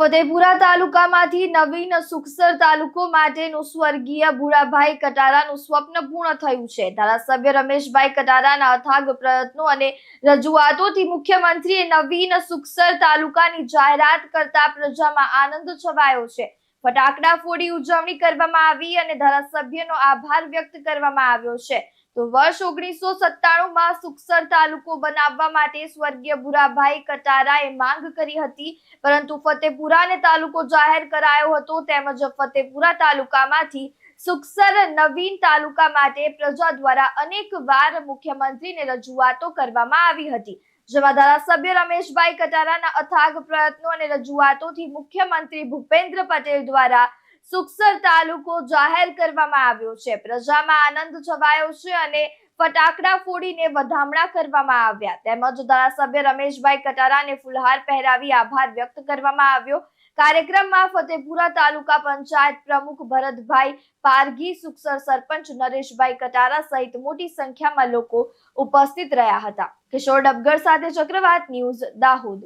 ફતેપુરા તાલુકામાંથી નવીન સુખસર તાલુકો માટેનું સ્વર્ગીય ભૂરાભાઈ કટારાનું સ્વપ્ન પૂર્ણ થયું છે. ધારાસભ્ય રમેશભાઈ કટારાના અથાગ પ્રયત્નો અને રજૂઆતોથી મુખ્યમંત્રીએ નવીન સુખસર તાલુકાની જાહેરાત કરતા પ્રજામાં આનંદ છવાયો છે. ફટાકડા ફોડી ઉજવણી કરવામાં આવી અને ધારાસભ્યનો આભાર વ્યક્ત કરવામાં આવ્યો છે. તો વર્ષ ઓગણીસો સત્તાણું માં સુખસર તાલુકો બનાવવા માટે સ્વર્ગીય ભુરાભાઈ કટારાએ માંગ કરી હતી. પરંતુ ફતેપુરાને તાલુકો જાહેર કરાયો હતો તેમજ ફતેપુરા તાલુકામાંથી સુખસર નવીન તાલુકા માટે પ્રજા દ્વારા અનેક વાર મુખ્યમંત્રીને રજૂઆતો કરવામાં આવી હતી. જેમાં ધારાસભ્ય રમેશભાઈ કટારાના અથાગ પ્રયત્નો અને રજૂઆતોથી મુખ્યમંત્રી ભૂપેન્દ્ર પટેલ દ્વારા સુખસર તાલુકો જાહેર કરવામાં આવ્યો છે. પ્રજામાં આનંદ છવાયો છે અને ફટાકડા ફોડીને વધામણા કરવામાં આવ્યા. તેમજ ધારાસભ્ય રમેશભાઈ કટારાને ફુલહાર પહેરાવી આભાર વ્યક્ત કરવામાં આવ્યો. કાર્યક્રમમાં ફતેપુરા તાલુકા પંચાયત પ્રમુખ ભરતભાઈ પારઘી, સુખસર સરપંચ નરેશભાઈ કટારા સહિત મોટી સંખ્યામાં લોકો ઉપસ્થિત રહ્યા હતા. કિશોર ડબગર સાથે ચક્રવાત ન્યૂઝ દાહોદ.